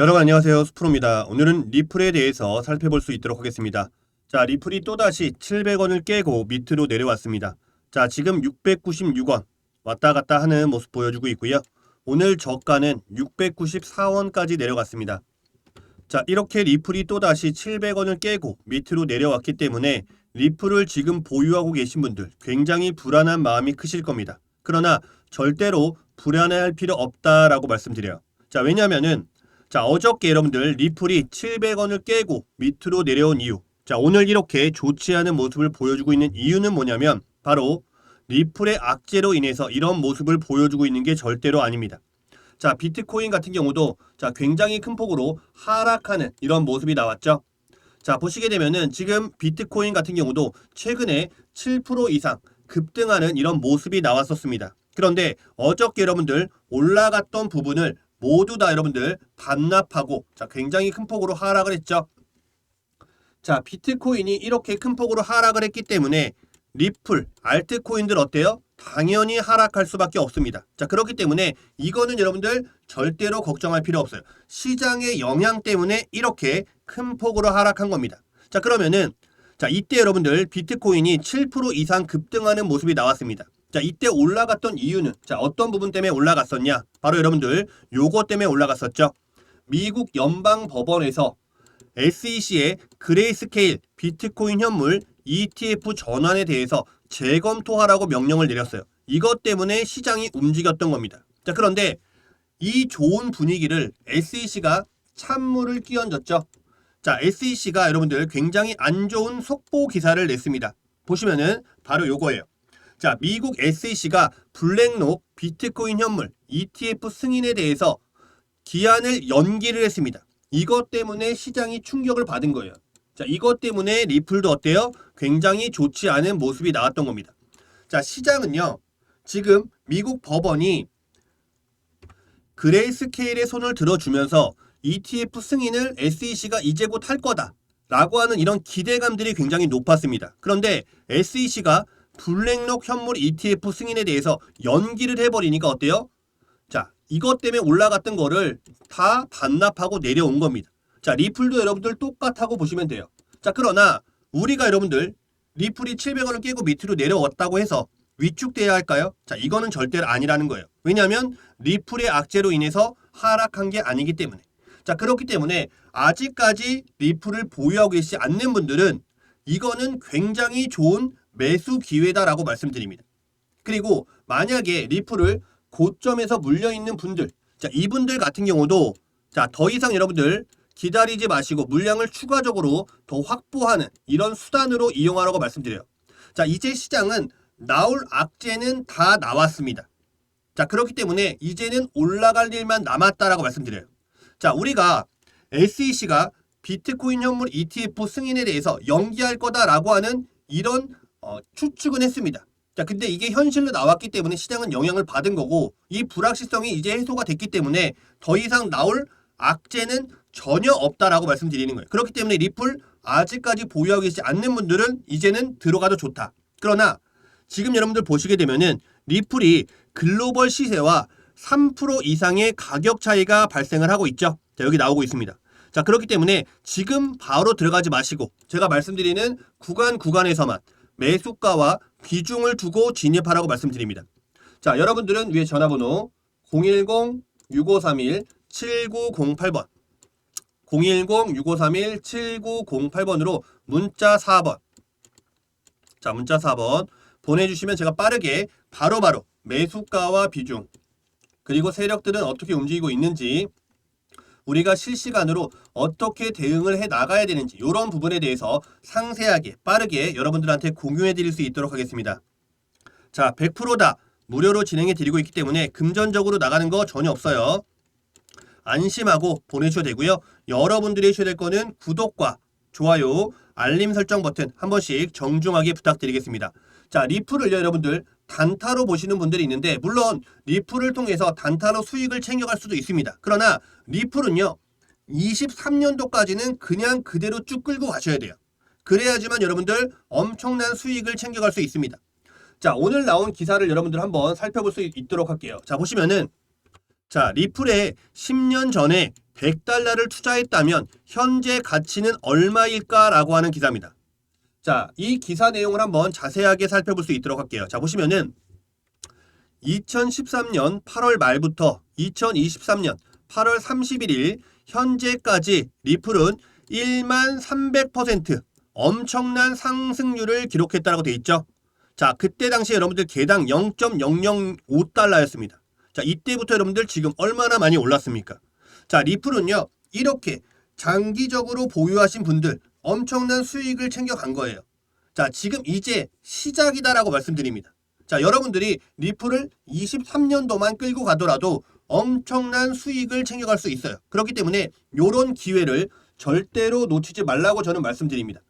여러분 안녕하세요. 수프로입니다. 오늘은 리플에 대해서 살펴볼 수 있도록 하겠습니다. 자, 리플이 또다시 700원을 깨고 밑으로 내려왔습니다. 자, 지금 696원 왔다 갔다 하는 모습 보여주고 있고요. 오늘 저가는 694원까지 내려갔습니다. 자, 이렇게 리플이 또다시 700원을 깨고 밑으로 내려왔기 때문에 리플을 지금 보유하고 계신 분들 굉장히 불안한 마음이 크실 겁니다. 그러나 절대로 불안해할 필요 없다라고 말씀드려요. 자, 왜냐면은 자, 어저께 여러분들 리플이 700원을 깨고 밑으로 내려온 이유. 자, 오늘 이렇게 좋지 않은 모습을 보여주고 있는 이유는 뭐냐면 바로 리플의 악재로 인해서 이런 모습을 보여주고 있는 게 절대로 아닙니다. 자, 비트코인 같은 경우도 자, 굉장히 큰 폭으로 하락하는 이런 모습이 나왔죠. 자, 보시게 되면은 지금 비트코인 같은 경우도 최근에 7% 이상 급등하는 이런 모습이 나왔었습니다. 그런데 어저께 여러분들 올라갔던 부분을 모두 다 여러분들 반납하고 자, 굉장히 큰 폭으로 하락을 했죠. 자, 비트코인이 이렇게 큰 폭으로 하락을 했기 때문에 리플, 알트코인들 어때요? 당연히 하락할 수밖에 없습니다. 자, 그렇기 때문에 이거는 여러분들 절대로 걱정할 필요 없어요. 시장의 영향 때문에 이렇게 큰 폭으로 하락한 겁니다. 자, 그러면은 자, 이때 여러분들 비트코인이 7% 이상 급등하는 모습이 나왔습니다. 자, 이때 올라갔던 이유는 자, 어떤 부분 때문에 올라갔었냐? 바로 여러분들 요거 때문에 올라갔었죠. 미국 연방 법원에서 SEC의 그레이스케일 비트코인 현물 ETF 전환에 대해서 재검토하라고 명령을 내렸어요. 이것 때문에 시장이 움직였던 겁니다. 자, 그런데 이 좋은 분위기를 SEC가 찬물을 끼얹었죠. 자, SEC가 여러분들 굉장히 안 좋은 속보 기사를 냈습니다. 보시면은 바로 요거예요. 자, 미국 SEC가 블랙록 비트코인 현물 ETF 승인에 대해서 기한을 연기를 했습니다. 이것 때문에 시장이 충격을 받은 거예요. 자, 이것 때문에 리플도 어때요? 굉장히 좋지 않은 모습이 나왔던 겁니다. 자, 시장은요. 지금 미국 법원이 그레이스케일의 손을 들어주면서 ETF 승인을 SEC가 이제 곧 할 거다. 라고 하는 이런 기대감들이 굉장히 높았습니다. 그런데 SEC가 블랙록 현물 ETF 승인에 대해서 연기를 해버리니까 어때요? 자, 이것 때문에 올라갔던 거를 다 반납하고 내려온 겁니다. 자, 리플도 여러분들 똑같다고 보시면 돼요. 자, 그러나 우리가 여러분들 리플이 700원을 깨고 밑으로 내려왔다고 해서 위축돼야 할까요? 자, 이거는 절대로 아니라는 거예요. 왜냐하면 리플의 악재로 인해서 하락한 게 아니기 때문에. 자, 그렇기 때문에 아직까지 리플을 보유하고 계시지 않는 분들은 이거는 굉장히 좋은 매수 기회다라고 말씀드립니다. 그리고 만약에 리플을 고점에서 물려 있는 분들, 자, 이분들 같은 경우도 자, 더 이상 여러분들 기다리지 마시고 물량을 추가적으로 더 확보하는 이런 수단으로 이용하라고 말씀드려요. 자, 이제 시장은 나올 악재는 다 나왔습니다. 자, 그렇기 때문에 이제는 올라갈 일만 남았다라고 말씀드려요. 자, 우리가 SEC가 비트코인 현물 ETF 승인에 대해서 연기할 거다라고 하는 이런 어, 추측은 했습니다. 자, 근데 이게 현실로 나왔기 때문에 시장은 영향을 받은 거고 이 불확실성이 이제 해소가 됐기 때문에 더 이상 나올 악재는 전혀 없다라고 말씀드리는 거예요. 그렇기 때문에 리플 아직까지 보유하고 계시지 않는 분들은 이제는 들어가도 좋다. 그러나 지금 여러분들 보시게 되면은 리플이 글로벌 시세와 3% 이상의 가격 차이가 발생을 하고 있죠. 자, 여기 나오고 있습니다. 자, 그렇기 때문에 지금 바로 들어가지 마시고 제가 말씀드리는 구간 구간에서만 매수가와 비중을 두고 진입하라고 말씀드립니다. 자, 여러분들은 위에 전화번호 010-6531-7908번 010-6531-7908번으로 문자 4번 자, 문자 4번 보내주시면 제가 빠르게 바로바로 매수가와 비중 그리고 세력들은 어떻게 움직이고 있는지 우리가 실시간으로 어떻게 대응을 해 나가야 되는지 이런 부분에 대해서 상세하게 빠르게 여러분들한테 공유해 드릴 수 있도록 하겠습니다. 자, 100%다 무료로 진행해 드리고 있기 때문에 금전적으로 나가는 거 전혀 없어요. 안심하고 보내주셔도 되고요. 여러분들이 해주셔야 될 거는 구독과 좋아요, 알림 설정 버튼 한 번씩 정중하게 부탁드리겠습니다. 자, 리플을 여러분들 단타로 보시는 분들이 있는데 물론 리플을 통해서 단타로 수익을 챙겨갈 수도 있습니다. 그러나 리플은요. 23년도까지는 그냥 그대로 쭉 끌고 가셔야 돼요. 그래야지만 여러분들 엄청난 수익을 챙겨갈 수 있습니다. 자, 오늘 나온 기사를 여러분들 한번 살펴볼 수 있도록 할게요. 자, 보시면은 자, 리플에 10년 전에 100달러를 투자했다면 현재 가치는 얼마일까라고 하는 기사입니다. 자, 이 기사 내용을 한번 자세하게 살펴볼 수 있도록 할게요. 자, 보시면은 2013년 8월 말부터 2023년 8월 31일 현재까지 리플은 1만 300% 엄청난 상승률을 기록했다고 돼 있죠. 자, 그때 당시 여러분들 개당 0.005달러였습니다. 자, 이때부터 여러분들 지금 얼마나 많이 올랐습니까? 자, 리플은요. 이렇게 장기적으로 보유하신 분들 엄청난 수익을 챙겨간 거예요. 자, 지금 이제 시작이다라고 말씀드립니다. 자, 여러분들이 리플을 23년도만 끌고 가더라도 엄청난 수익을 챙겨갈 수 있어요. 그렇기 때문에 이런 기회를 절대로 놓치지 말라고 저는 말씀드립니다.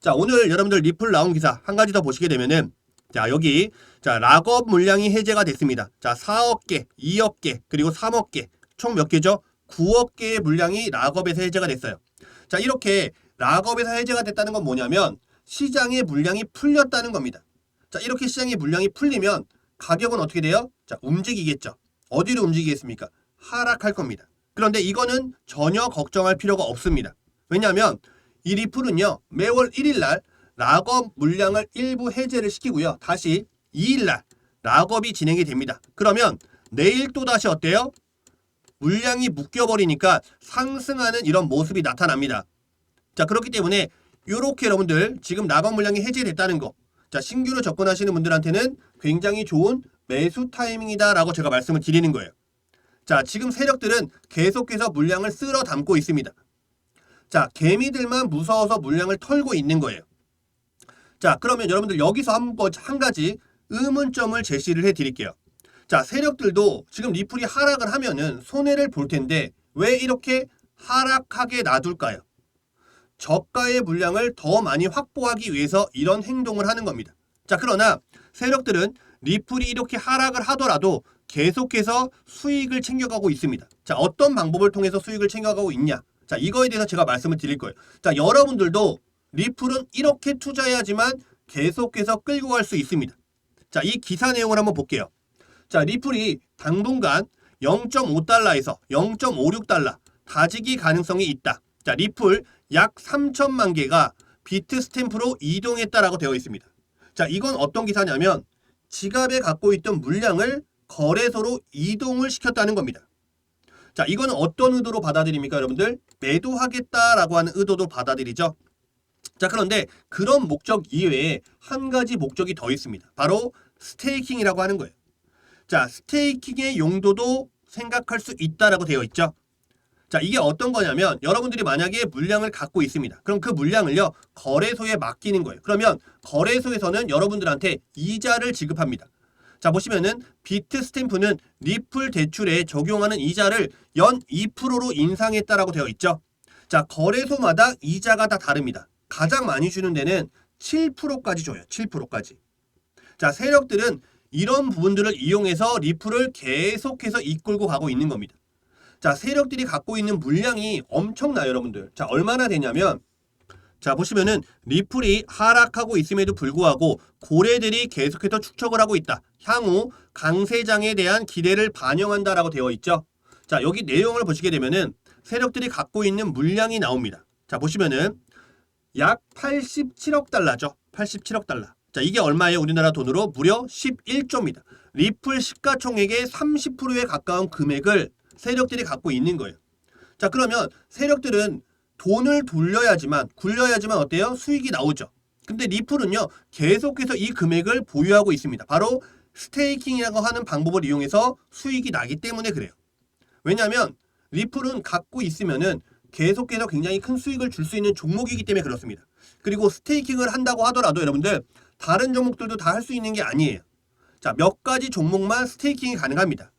자, 오늘 여러분들 리플 나온 기사 한 가지 더 보시게 되면은 자, 여기 자, 락업 물량이 해제가 됐습니다. 자, 4억 개, 2억 개, 그리고 3억 개. 총 몇 개죠? 9억 개의 물량이 락업에서 해제가 됐어요. 자, 이렇게 락업에서 해제가 됐다는 건 뭐냐면 시장의 물량이 풀렸다는 겁니다. 자, 이렇게 시장의 물량이 풀리면 가격은 어떻게 돼요? 자, 움직이겠죠. 어디로 움직이겠습니까? 하락할 겁니다. 그런데 이거는 전혀 걱정할 필요가 없습니다. 왜냐하면 이 리플은요, 매월 1일 날 락업 물량을 일부 해제를 시키고요. 다시 2일 날 락업이 진행이 됩니다. 그러면 내일 또 다시 어때요? 물량이 묶여버리니까 상승하는 이런 모습이 나타납니다. 자, 그렇기 때문에 이렇게 여러분들 지금 락업 물량이 해제됐다는 거. 자, 신규로 접근하시는 분들한테는 굉장히 좋은 매수 타이밍이다라고 제가 말씀을 드리는 거예요. 자, 지금 세력들은 계속해서 물량을 쓸어 담고 있습니다. 자, 개미들만 무서워서 물량을 털고 있는 거예요. 자, 그러면 여러분들 여기서 한번 한 가지 의문점을 제시를 해 드릴게요. 자, 세력들도 지금 리플이 하락을 하면은 손해를 볼 텐데 왜 이렇게 하락하게 놔둘까요? 저가의 물량을 더 많이 확보하기 위해서 이런 행동을 하는 겁니다. 자, 그러나 세력들은 리플이 이렇게 하락을 하더라도 계속해서 수익을 챙겨가고 있습니다. 자, 어떤 방법을 통해서 수익을 챙겨가고 있냐? 자, 이거에 대해서 제가 말씀을 드릴 거예요. 자, 여러분들도 리플은 이렇게 투자해야지만 계속해서 끌고 갈 수 있습니다. 자, 이 기사 내용을 한번 볼게요. 자, 리플이 당분간 0.5달러에서 0.56달러 다지기 가능성이 있다. 자, 리플 약 3천만 개가 비트 스탬프로 이동했다라고 되어 있습니다. 자, 이건 어떤 기사냐면 지갑에 갖고 있던 물량을 거래소로 이동을 시켰다는 겁니다. 자, 이거는 어떤 의도로 받아들입니까, 여러분들? 매도하겠다라고 하는 의도도 받아들이죠. 자, 그런데 그런 목적 이외에 한 가지 목적이 더 있습니다. 바로 스테이킹이라고 하는 거예요. 자, 스테이킹의 용도도 생각할 수 있다라고 되어 있죠. 자, 이게 어떤 거냐면 여러분들이 만약에 물량을 갖고 있습니다. 그럼 그 물량을요, 거래소에 맡기는 거예요. 그러면 거래소에서는 여러분들한테 이자를 지급합니다. 자, 보시면은 비트 스탬프는 리플 대출에 적용하는 이자를 연 2%로 인상했다라고 되어 있죠. 자, 거래소마다 이자가 다 다릅니다. 가장 많이 주는 데는 7%까지 줘요. 7%까지. 자, 세력들은 이런 부분들을 이용해서 리플을 계속해서 이끌고 가고 있는 겁니다. 자, 세력들이 갖고 있는 물량이 엄청나요, 여러분들. 자, 얼마나 되냐면 자, 보시면은 리플이 하락하고 있음에도 불구하고 고래들이 계속해서 축적을 하고 있다. 향후 강세장에 대한 기대를 반영한다라고 되어 있죠. 자, 여기 내용을 보시게 되면은 세력들이 갖고 있는 물량이 나옵니다. 자, 보시면은 약 87억 달러죠. 87억 달러. 자, 이게 얼마예요? 우리나라 돈으로 무려 11조입니다. 리플 시가총액의 30%에 가까운 금액을 세력들이 갖고 있는 거예요. 자, 그러면 세력들은 돈을 돌려야지만 굴려야지만 어때요? 수익이 나오죠. 근데 리플은요. 계속해서 이 금액을 보유하고 있습니다. 바로 스테이킹이라고 하는 방법을 이용해서 수익이 나기 때문에 그래요. 왜냐하면 리플은 갖고 있으면은 계속해서 굉장히 큰 수익을 줄 수 있는 종목이기 때문에 그렇습니다. 그리고 스테이킹을 한다고 하더라도 여러분들 다른 종목들도 다 할 수 있는 게 아니에요. 자, 몇 가지 종목만 스테이킹이 가능합니다.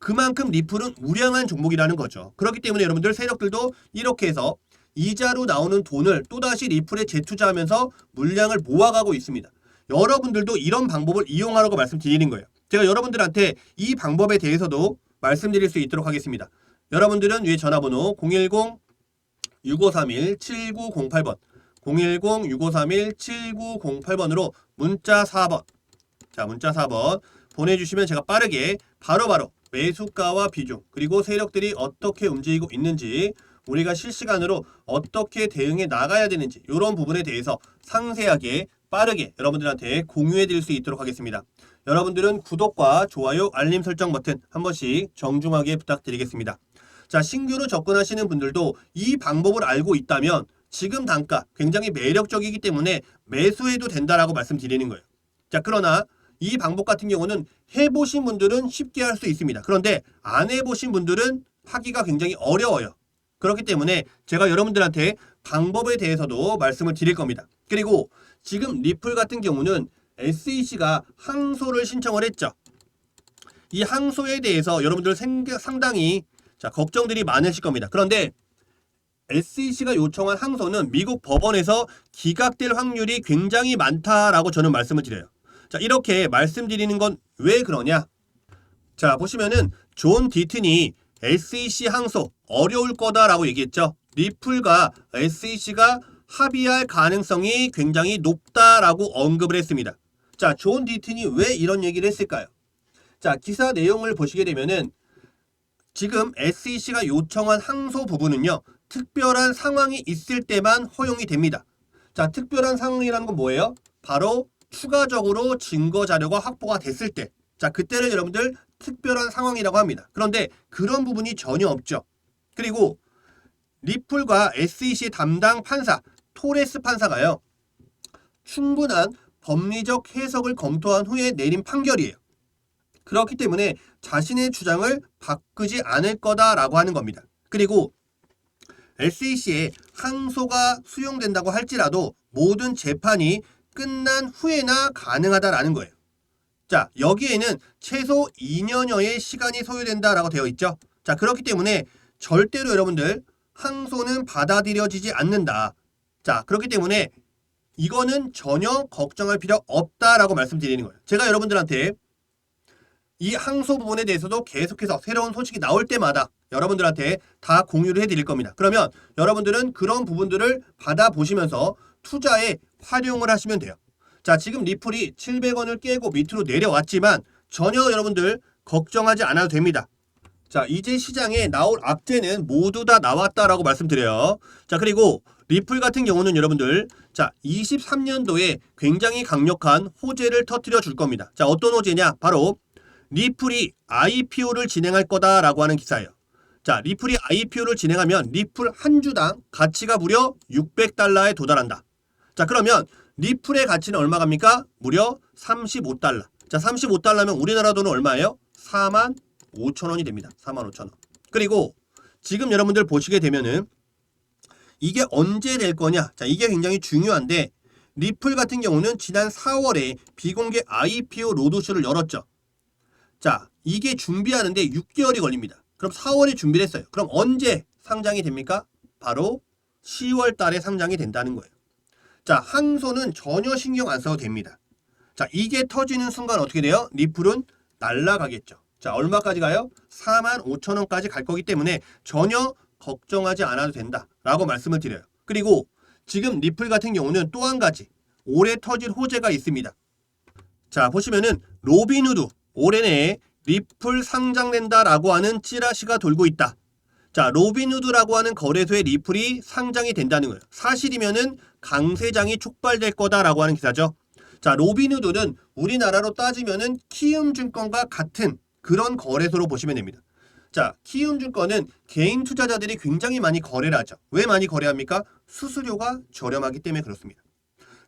그만큼 리플은 우량한 종목이라는 거죠. 그렇기 때문에 여러분들 세력들도 이렇게 해서 이자로 나오는 돈을 또다시 리플에 재투자하면서 물량을 모아가고 있습니다. 여러분들도 이런 방법을 이용하라고 말씀드리는 거예요. 제가 여러분들한테 이 방법에 대해서도 말씀드릴 수 있도록 하겠습니다. 여러분들은 위에 전화번호 010-6531-7908번 010-6531-7908번으로 문자 4번 자 문자 4번 보내주시면 제가 빠르게 바로바로 매수가와 비중 그리고 세력들이 어떻게 움직이고 있는지 우리가 실시간으로 어떻게 대응해 나가야 되는지 이런 부분에 대해서 상세하게 빠르게 여러분들한테 공유해 드릴 수 있도록 하겠습니다. 여러분들은 구독과 좋아요, 알림 설정 버튼 한 번씩 정중하게 부탁드리겠습니다. 자, 신규로 접근하시는 분들도 이 방법을 알고 있다면 지금 단가 굉장히 매력적이기 때문에 매수해도 된다라고 말씀드리는 거예요. 자, 그러나 이 방법 같은 경우는 해보신 분들은 쉽게 할 수 있습니다. 그런데 안 해보신 분들은 하기가 굉장히 어려워요. 그렇기 때문에 제가 여러분들한테 방법에 대해서도 말씀을 드릴 겁니다. 그리고 지금 리플 같은 경우는 SEC가 항소를 신청을 했죠. 이 항소에 대해서 여러분들 상당히 자, 걱정들이 많으실 겁니다. 그런데 SEC가 요청한 항소는 미국 법원에서 기각될 확률이 굉장히 많다라고 저는 말씀을 드려요. 자, 이렇게 말씀드리는 건 왜 그러냐? 자, 보시면은 존 디튼이 SEC 항소 어려울 거다라고 얘기했죠. 리플과 SEC가 합의할 가능성이 굉장히 높다라고 언급을 했습니다. 자, 존 디튼이 왜 이런 얘기를 했을까요? 자, 기사 내용을 보시게 되면은 지금 SEC가 요청한 항소 부분은요. 특별한 상황이 있을 때만 허용이 됩니다. 자, 특별한 상황이라는 건 뭐예요? 바로 추가적으로 증거 자료가 확보가 됐을 때. 자, 그때를 여러분들 특별한 상황이라고 합니다. 그런데 그런 부분이 전혀 없죠. 그리고 리플과 SEC 담당 판사 토레스 판사가요. 충분한 법리적 해석을 검토한 후에 내린 판결이에요. 그렇기 때문에 자신의 주장을 바꾸지 않을 거다라고 하는 겁니다. 그리고 SEC에 항소가 수용된다고 할지라도 모든 재판이 끝난 후에나 가능하다라는 거예요. 자, 여기에는 최소 2년여의 시간이 소요된다라고 되어 있죠. 자, 그렇기 때문에 절대로 여러분들 항소는 받아들여지지 않는다. 자, 그렇기 때문에 이거는 전혀 걱정할 필요 없다라고 말씀드리는 거예요. 제가 여러분들한테 이 항소 부분에 대해서도 계속해서 새로운 소식이 나올 때마다 여러분들한테 다 공유를 해드릴 겁니다. 그러면 여러분들은 그런 부분들을 받아보시면서 투자에 활용을 하시면 돼요. 자, 지금 리플이 700원을 깨고 밑으로 내려왔지만 전혀 여러분들 걱정하지 않아도 됩니다. 자, 이제 시장에 나올 악재는 모두 다 나왔다라고 말씀드려요. 자, 그리고 리플 같은 경우는 여러분들 자, 23년도에 굉장히 강력한 호재를 터뜨려 줄 겁니다. 자, 어떤 호재냐? 바로 리플이 IPO를 진행할 거다라고 하는 기사예요. 자, 리플이 IPO를 진행하면 리플 한 주당 가치가 무려 600달러에 도달한다. 자, 그러면 리플의 가치는 얼마 갑니까? 무려 35달러. 자, 35달러면 우리나라 돈은 얼마예요? 4만 5천 원이 됩니다. 4만 5천 원. 그리고 지금 여러분들 보시게 되면은 이게 언제 될 거냐? 자, 이게 굉장히 중요한데 리플 같은 경우는 지난 4월에 비공개 IPO 로드쇼를 열었죠. 자, 이게 준비하는데 6개월이 걸립니다. 그럼 4월에 준비를 했어요. 그럼 언제 상장이 됩니까? 바로 10월 달에 상장이 된다는 거예요. 자, 항소는 전혀 신경 안 써도 됩니다. 자, 이게 터지는 순간 어떻게 돼요? 리플은 날라가겠죠. 자, 얼마까지 가요? 4만 5천 원까지 갈 거기 때문에 전혀 걱정하지 않아도 된다라고 말씀을 드려요. 그리고 지금 리플 같은 경우는 또 한 가지 올해 터질 호재가 있습니다. 자, 보시면은 로빈후드 올해 내에 리플 상장된다라고 하는 찌라시가 돌고 있다. 자, 로빈후드라고 하는 거래소에 리플이 상장이 된다는 거예요. 사실이면은 강 세장이 촉발될 거다라고 하는 기사죠. 자, 로빈후드는 우리나라로 따지면은 키움증권과 같은 그런 거래소로 보시면 됩니다. 자, 키움증권은 개인 투자자들이 굉장히 많이 거래를 하죠. 왜 많이 거래합니까? 수수료가 저렴하기 때문에 그렇습니다.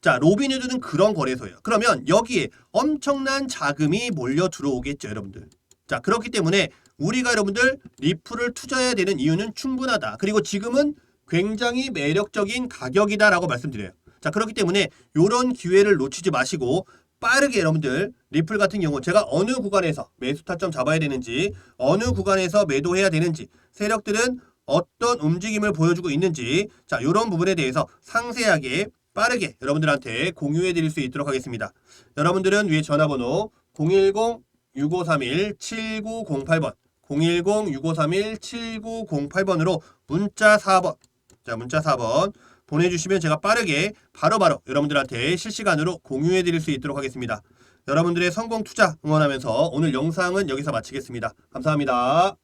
자, 로빈후드는 그런 거래소예요. 그러면 여기에 엄청난 자금이 몰려 들어오겠죠, 여러분들. 자, 그렇기 때문에 우리가 여러분들 리플을 투자해야 되는 이유는 충분하다. 그리고 지금은 굉장히 매력적인 가격이다라고 말씀드려요. 자, 그렇기 때문에 이런 기회를 놓치지 마시고 빠르게 여러분들 리플 같은 경우 제가 어느 구간에서 매수 타점 잡아야 되는지 어느 구간에서 매도해야 되는지 세력들은 어떤 움직임을 보여주고 있는지 자 이런 부분에 대해서 상세하게 빠르게 여러분들한테 공유해 드릴 수 있도록 하겠습니다. 여러분들은 위에 전화번호 010-6531-7908번 010-6531-7908번으로 문자 4번 자 문자 4번 보내주시면 제가 빠르게 바로 바로 여러분들한테 실시간으로 공유해 드릴 수 있도록 하겠습니다. 여러분들의 성공 투자 응원하면서 오늘 영상은 여기서 마치겠습니다. 감사합니다.